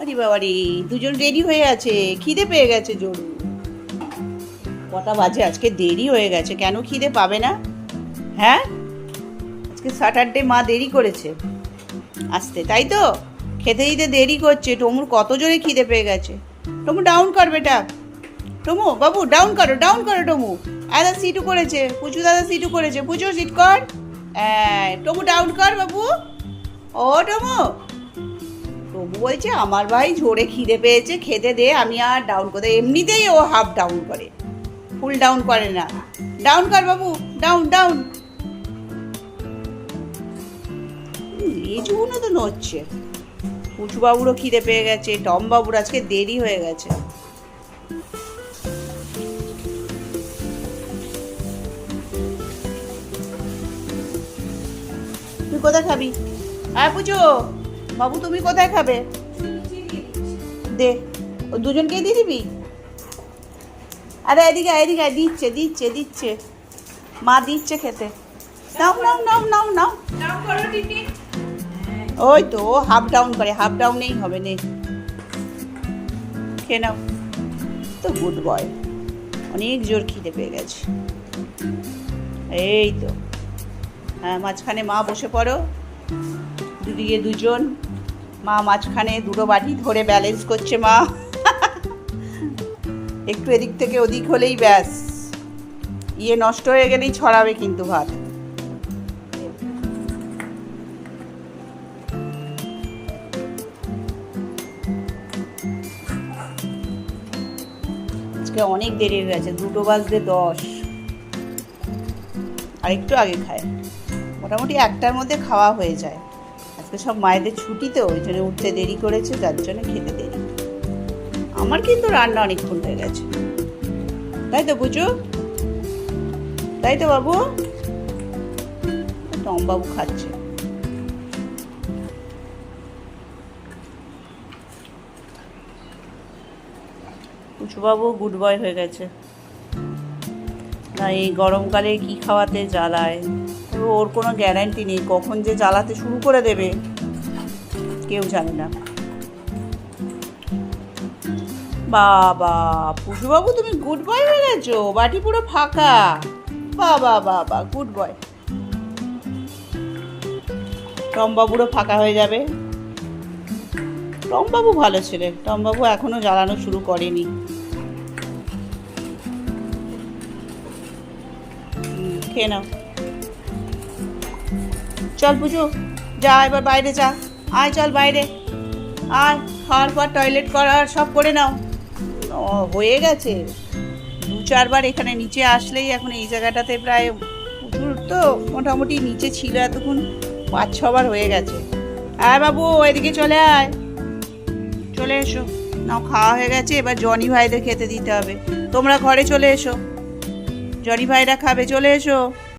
আরে বাবারে, দুজন রেডি হয়ে আছে খিদে পেয়ে গেছে জরু কটা বাজে, আজকে দেরি হয়ে গেছে, কেন খিদে পাবে না? হ্যাঁ? আজকে স্যাটারডে মা দেরি করেছে। আসতে, তাই তো? খেতে দিতে দেরি করছে, টমুর কত জোরে খিদে পেয়ে গেছে। টমু ডাউন কর বেটা। টমু, বাবু ডাউন করো ডাউন করো টমু। দাদা সিটু করেছে, পুচু দাদা সিটু করেছে পুচু সিট কর। টমু ডাউন কর বাবু। ও, টমু। তবু বলছে আমার ভাই জোরে খিদে পেয়েছে, খেতে দে, আমি আর ডাউন করে, এমনিতেই ও হাফ ডাউন করে। ফুল ডাউন করে না। ডাউন কর বাবু ডাউন ডাউন লেজুগুলো তো নড়ছে। পুচু বাবুরও খিদে পেয়ে গেছে টম বাবুর আজকে দেরি হয়ে গেছে। তুই কোথায় খাবি? হ্যাঁ পুজো বাবু, তুমি কোথায় খাবে? দে ও দুজনকেই দিয়ে দিবি? আরে, এদিকে এদিকে দিচ্ছে দিচ্ছে দিচ্ছে। মা দিচ্ছে খেতে। নাও নাও নাও নাও নাও। ওই তো, ও হাফ ডাউন করে হাফ ডাউনেই হবে, নে। খেয়ে নাও। তো গুড বয় অনেক জোর খিদে পেয়ে গেছে। এই তো। হ্যাঁ মাঝখানে মা বসে পড়ো। দুদিকে দুজন। মা মাঝখানে দুটো বাটি ধরে ব্যালেন্স করছে মা। একটু এদিক থেকে ওদিক হলেই ব্যাস। ইয়ে নষ্ট হয়ে গেলেই ছড়াবে কিন্তু ভাত। আজকে অনেক দেরি হয়ে গেছে, দুটো বাজতে দশ। আর একটু আগে খায়। মোটামুটি একটার মধ্যে খাওয়া হয়ে যায়। আজকে সব মায়েদের ছুটি তো, ওই জন্য উঠতে দেরি করেছে, যার জন্য খেতে দেরি। আমার কিন্তু রান্না অনেকক্ষণ হয়ে গেছে। তাই তো বুঝু? তাই তো বাবু? টম বাবু খাচ্ছে। বাবু গুড বয় হয়ে গেছে। না, এই গরমকালে কি খাওয়াতে জ্বালায়? তবে ওর কোনো গ্যারান্টি নেই, কখন যে জ্বালাতে শুরু করে দেবে, কেউ জানে না। বাবা, পুষুবাবু তুমি গুড বয় হয়ে গেছো, বাটি পুরো ফাঁকা। বাবা বাবা গুড বয় টমবাবুরও ফাঁকা হয়ে যাবে। টমবাবু ভালো ছেলে, টমবাবু এখনও জ্বালানো শুরু করেনি। খেয়ে নাও। চল পুজো যা এবার বাইরে যা। আয় চল বাইরে। আয় খাওয়ার পর টয়লেট করার সব করে নাও। হয়ে গেছে। দু চারবার এখানে নিচে আসলেই এখন এই জায়গাটাতে প্রায় প্রচুর তো, মোটামুটি নিচে ছিল এতক্ষণ, পাঁচ ছবার হয়ে গেছে। আয় বাবু এদিকে চলে আয়। চলে এসো। নাও, খাওয়া হয়ে গেছে, এবার জনি ভাইদের খেতে দিতে হবে। তোমরা ঘরে চলে এসো। জনি ভাইরা খাবে, চলে এসো।